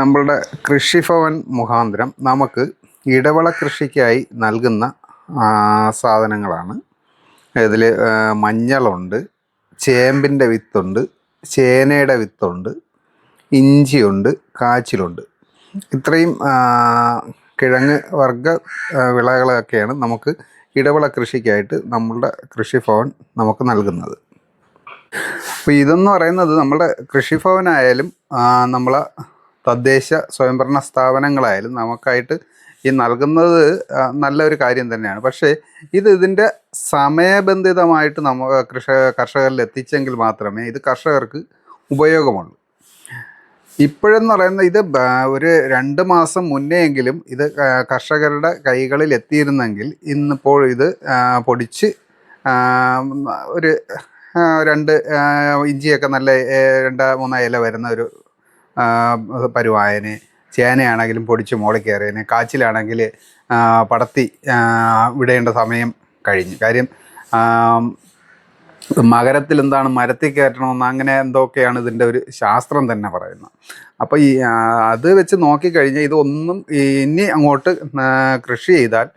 നമ്മളുടെ കൃഷിഭവൻ മുഖാന്തരം നമുക്ക് ഇടവള കൃഷിക്കായി നൽകുന്ന സാധനങ്ങളാണ്. ഇതിൽ മഞ്ഞളുണ്ട് ചേമ്പിന്റെ വിത്തുണ്ട് ചേനയുടെ വിത്തുണ്ട് ഇഞ്ചിയുണ്ട് കാച്ചിലുണ്ട്. ഇത്രയും കിഴങ്ങ് വർഗ വിളകളൊക്കെയാണ് നമുക്ക് ഇടവിള കൃഷിക്കായിട്ട് നമ്മളുടെ കൃഷിഭവൻ നമുക്ക് നൽകുന്നത്. അപ്പോൾ ഇതെന്ന് പറയുന്നത് നമ്മുടെ കൃഷിഭവനായാലും നമ്മളെ തദ്ദേശ സ്വയംഭരണ സ്ഥാപനങ്ങളായാലും നമുക്കായിട്ട് ഈ നൽകുന്നത് നല്ലൊരു കാര്യം തന്നെയാണ്. പക്ഷേ ഇത് ഇതിന്റെ സമയബന്ധിതമായിട്ട് നമ്മ കൃഷ കർഷകരിൽ എത്തിച്ചെങ്കിൽ മാത്രമേ ഇത് കർഷകർക്ക് ഉപയോഗമുള്ളൂ. ഇപ്പോഴെന്ന് പറയുന്നത് ഇത് ഒരു രണ്ട് മാസം മുന്നെയെങ്കിലും ഇത് കർഷകരുടെ കൈകളിൽ എത്തിയിരുന്നെങ്കിൽ ഇന്നിപ്പോൾ ഇത് പൊടിച്ച് ഒരു രണ്ട് ഇഞ്ചിയൊക്കെ നല്ല രണ്ട് മൂന്ന് ഇല വരുന്ന ഒരു പരുവായന് ചേനയാണെങ്കിലും പൊടിച്ച് മോളിൽ കയറിയതിന് കാച്ചിലാണെങ്കിൽ പടത്തി വിടേണ്ട സമയം കഴിഞ്ഞു. കാര്യം മകരത്തിൽ എന്താണ് മരത്തിൽ കയറ്റണമെന്ന് അങ്ങനെ എന്തൊക്കെയാണ് ഇതിന്റെ ഒരു ശാസ്ത്രം തന്നെ പറയുന്നത്. അപ്പോൾ ഈ അത് വെച്ച് നോക്കിക്കഴിഞ്ഞാൽ ഇതൊന്നും ഇനി അങ്ങോട്ട് കൃഷി ചെയ്താൽ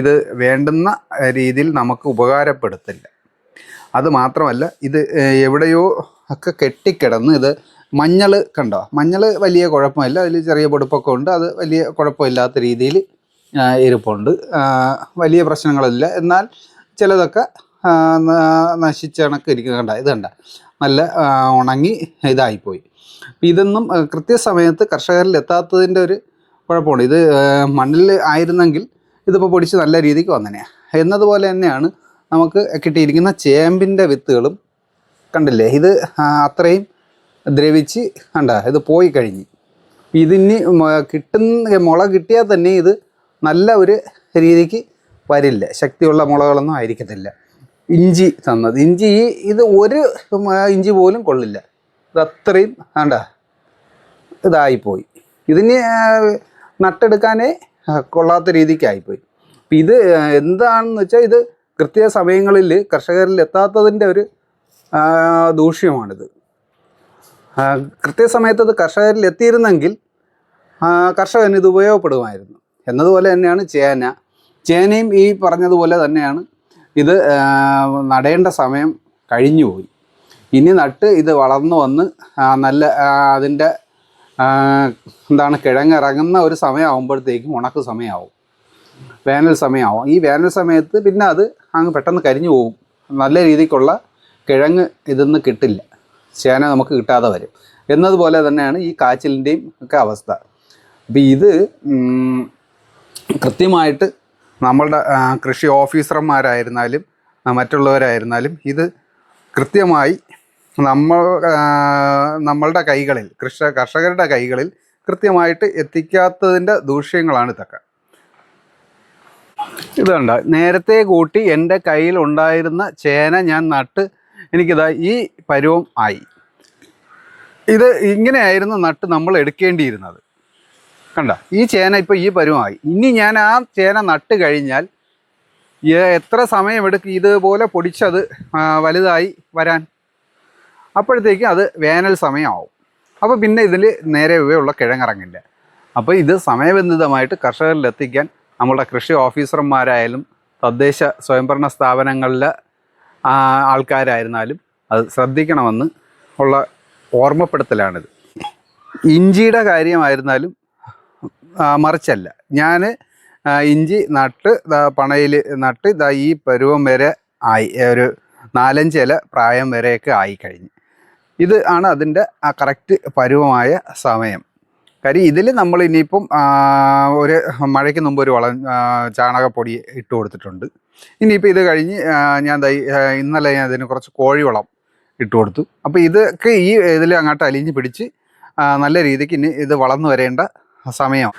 ഇത് വേണ്ടുന്ന രീതിയിൽ നമുക്ക് ഉപകാരപ്പെടുത്തില്ല. അത് മാത്രമല്ല ഇത് എവിടെയോ ഒക്കെ കെട്ടിക്കിടന്ന് ഇത് മഞ്ഞൾ കണ്ടോ? മഞ്ഞൾ വലിയ കുഴപ്പമില്ല. അതിൽ ചെറിയ പൊടുപ്പൊക്കെ ഉണ്ട്. അത് വലിയ കുഴപ്പമില്ലാത്ത രീതിയിൽ ഇരിപ്പുണ്ട് വലിയ പ്രശ്നങ്ങളില്ല എന്നാൽ ചിലതൊക്കെ നശിച്ച കണക്ക് ഇരിക്കുന്ന കണ്ട? ഇത് കണ്ട? നല്ല ഉണങ്ങി ഇതായിപ്പോയി. ഇതൊന്നും കൃത്യസമയത്ത് കർഷകരിൽ എത്താത്തതിന്റെ ഒരു കുഴപ്പമുണ്ട്. ഇത് മണ്ണിൽ ആയിരുന്നെങ്കിൽ ഇതിപ്പോൾ പൊടിച്ച് നല്ല രീതിക്ക് വന്നനെ. എന്നതുപോലെ തന്നെയാണ് നമുക്ക് കിട്ടിയിരിക്കുന്ന ചേമ്പിന്റെ വിത്തുകളും കണ്ടില്ലേ? ഇത് അത്രയും ദ്രവിച്ച് കണ്ട ഇത് പോയി കഴിഞ്ഞ്. ഇതിന് കിട്ടുന്ന മുള കിട്ടിയാൽ തന്നെ ഇത് നല്ല ഒരു രീതിക്ക് വരില്ല. ശക്തിയുള്ള മുളകളൊന്നും ആയിരിക്കത്തില്ല. ഇഞ്ചി തന്നത്. ഇഞ്ചി ഇത് ഒരു ഇഞ്ചി പോലും കൊള്ളില്ല. ഇത് അത്രയും വേണ്ട ഇതായിപ്പോയി. ഇതിന് നട്ടെടുക്കാനേ കൊള്ളാത്ത രീതിക്കായിപ്പോയി അപ്പം ഇത് എന്താണെന്ന് വെച്ചാൽ ഇത് കൃത്യ സമയങ്ങളിൽ കർഷകരിൽ എത്താത്തതിന്റെ ഒരു ദൂഷ്യമാണിത്. കൃത്യസമയത്ത് അത് കർഷകരിൽ എത്തിയിരുന്നെങ്കിൽ കർഷകന് ഇത് ഉപയോഗപ്പെടുമായിരുന്നു. എന്നതുപോലെ തന്നെയാണ് ചേന. ചേനയും ഈ പറഞ്ഞതുപോലെ തന്നെയാണ് ഇത് നടേണ്ട സമയം കഴിഞ്ഞുപോയി. ഇനി നട്ട് ഇത് വളർന്നു വന്ന് നല്ല അതിന്റെ എന്താണ് കിഴങ്ങിറങ്ങുന്ന ഒരു സമയമാകുമ്പോഴത്തേക്കും ഉണക്ക് സമയമാവും. വേനൽ സമയമാവും. ഈ വേനൽ സമയത്ത് പിന്നെ അത് അങ്ങ് പെട്ടെന്ന് കരിഞ്ഞു പോകും. നല്ല രീതിക്കുള്ള കിഴങ്ങ് ഇതൊന്നും കിട്ടില്ല. ചേന നമുക്ക് കിട്ടാതെ വരും. എന്നതുപോലെ തന്നെയാണ് ഈ കാച്ചിലിന്റെയും ഒക്കെ അവസ്ഥ. അപ്പം ഇത് കൃത്യമായിട്ട് നമ്മളുടെ കൃഷി ഓഫീസർമാരായിരുന്നാലും മറ്റുള്ളവരായിരുന്നാലും ഇത് കൃത്യമായി നമ്മൾ നമ്മളുടെ കൈകളിൽ കൃഷ കർഷകരുടെ കൈകളിൽ കൃത്യമായിട്ട് എത്തിക്കാത്തതിന്റെ ദൂഷ്യങ്ങളാണ് ഇതൊക്കെ. ഇതുണ്ട് നേരത്തെ കൂട്ടി എന്റെ കയ്യിൽ ഉണ്ടായിരുന്ന ചേന ഞാൻ നട്ട് എനിക്കിതാ ഈ പരുവം ആയി. ഇത് ഇങ്ങനെയായിരുന്നു നട്ട് നമ്മൾ എടുക്കേണ്ടിയിരുന്നത്. കണ്ട? ഈ ചേന ഇപ്പോൾ ഈ പരുവമായി ഇനി ഞാൻ ആ ചേന നട്ട് കഴിഞ്ഞാൽ എത്ര സമയമെടുക്കും ഇതുപോലെ പൊടിച്ചത് വലുതായി വരാൻ? അപ്പോഴത്തേക്കും അത് വേനൽ സമയമാവും. അപ്പോൾ പിന്നെ ഇതിൽ നേരെ ഉള്ള കിഴങ്ങിറങ്ങില്ല. അപ്പോൾ ഇത് സമയബന്ധിതമായിട്ട് കർഷകരിൽ എത്തിക്കാൻ നമ്മുടെ കൃഷി ഓഫീസർമാരായാലും തദ്ദേശ സ്വയംഭരണ സ്ഥാപനങ്ങളിലെ ആൾക്കാരായിരുന്നാലും അത് ശ്രദ്ധിക്കണമെന്ന് ഉള്ള ഓർമ്മപ്പെടുത്തലാണിത്. ഇഞ്ചിയുടെ കാര്യമായിരുന്നാലും മറിച്ചല്ല. ഞാൻ ഇഞ്ചി നട്ട് പണയിൽ നട്ട് ഇതാ ഈ പരുവം വരെ ആയി ഒരു നാലഞ്ച് പ്രായം വരെയൊക്കെ ആയിക്കഴിഞ്ഞ്. കഴിഞ്ഞു ഇത് ആണ് അതിന്റെ ആ കറക്റ്റ് പരുവമായ സമയം. കാര്യം ഇതിൽ നമ്മൾ ഇനിയിപ്പം ഒരു മഴയ്ക്ക് മുമ്പ് ഒരു വളം ചാണകപ്പൊടി ഇട്ട് കൊടുത്തിട്ടുണ്ട്. ഇനിയിപ്പോൾ ഇത് കഴിഞ്ഞ് ഞാൻ തൈ ഇന്നലെ ഞാൻ ഇതിന് കുറച്ച് കോഴിവളം ഇട്ട് കൊടുത്തു. അപ്പോൾ ഇതൊക്കെ ഈ ഇതിൽ അങ്ങോട്ട് അലിഞ്ഞ് പിടിച്ച് നല്ല രീതിക്ക് ഇനി ഇത് വളർന്നു വരേണ്ട സമയം.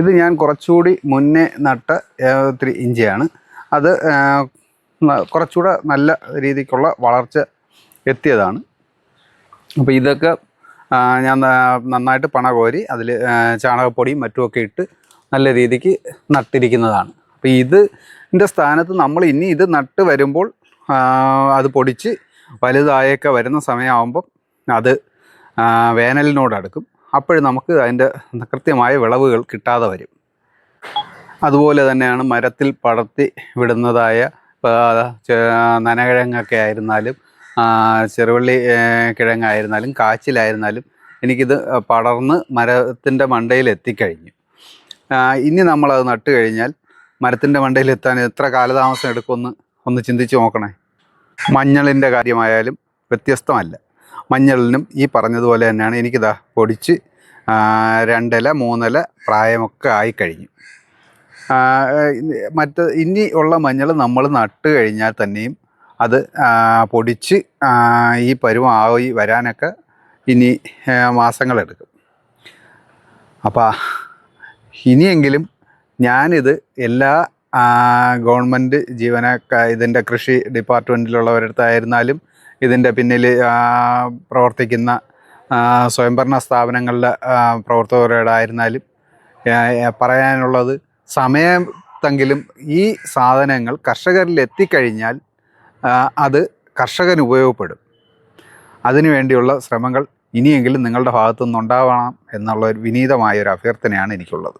ഇത് ഞാൻ കുറച്ചുകൂടി മുന്നേ നട്ട ഒത്തിരി ഇഞ്ചിയാണ്. അത് കുറച്ചുകൂടെ നല്ല രീതിക്കുള്ള വളർച്ച എത്തിയതാണ്. അപ്പോൾ ഇതൊക്കെ ഞാൻ നന്നായിട്ട് പണ കോരി അതിൽ ചാണകപ്പൊടിയും മറ്റുമൊക്കെ ഇട്ട് നല്ല രീതിക്ക് നട്ടിരിക്കുന്നതാണ്. അപ്പോൾ ഇതിന്റെ സ്ഥാനത്ത് നമ്മൾ ഇനി ഇത് നട്ട് വരുമ്പോൾ അത് പൊടിച്ച് വലുതായൊക്കെ വരുന്ന സമയമാകുമ്പം അത് വേനലിനോടടുക്കും അപ്പോഴും നമുക്ക് അതിന്റെ കൃത്യമായ വിളവുകൾ കിട്ടാതെ വരും. അതുപോലെ തന്നെയാണ് മരത്തിൽ പടർത്തി വിടുന്നതായ നനകിഴങ്ങൊക്കെ ആയിരുന്നാലും ചെറുവള്ളി കിഴങ്ങായിരുന്നാലും കാച്ചിലായിരുന്നാലും എനിക്കിത് പടർന്ന് മരത്തിന്റെ മണ്ടയിൽ എത്തിക്കഴിഞ്ഞു ഇനി നമ്മളത് നട്ട് കഴിഞ്ഞാൽ മരത്തിന്റെ മണ്ടയിൽ എത്താൻ എത്ര കാലതാമസം എടുക്കുമെന്ന് ഒന്ന് ചിന്തിച്ച് നോക്കണേ. മഞ്ഞളിന്റെ കാര്യമായാലും വ്യത്യസ്തമല്ല. മഞ്ഞളിനും ഈ പറഞ്ഞതുപോലെ തന്നെയാണ് എനിക്കിതാ പൊടിച്ച് രണ്ടില മൂന്നില പ്രായമൊക്കെ ആയിക്കഴിഞ്ഞു. മറ്റ് ഇനി ഉള്ള മഞ്ഞൾ നമ്മൾ നട്ട് കഴിഞ്ഞാൽ തന്നെയും അത് പൊടിച്ച് ഈ പരുവമായി വരാനൊക്കെ ഇനി മാസങ്ങളെടുക്കും. അപ്പോൾ ഇനിയെങ്കിലും ഞാനിത് എല്ലാ ഗവൺമെന്റ് ജീവനക്കാ ഇതിന്റെ കൃഷി ഡിപ്പാർട്ട്മെന്റിലുള്ളവരടുത്തായിരുന്നാലും ഇതിന്റെ പിന്നിൽ പ്രവർത്തിക്കുന്ന സ്വയംഭരണ സ്ഥാപനങ്ങളിലെ പ്രവർത്തകരോടായിരുന്നാലും പറയാനുള്ളത് സമയത്തെങ്കിലും ഈ സാധനങ്ങൾ കർഷകരിൽ എത്തിക്കഴിഞ്ഞാൽ അത് കർഷകന് ഉപയോഗപ്പെടും. അതിനു വേണ്ടിയുള്ള ശ്രമങ്ങൾ ഇനിയെങ്കിലും നിങ്ങളുടെ ഭാഗത്തു നിന്നുണ്ടാവണം എന്നുള്ള ഒരു വിനീതമായ ഒരു അഭ്യർത്ഥനയാണ് എനിക്കുള്ളത്.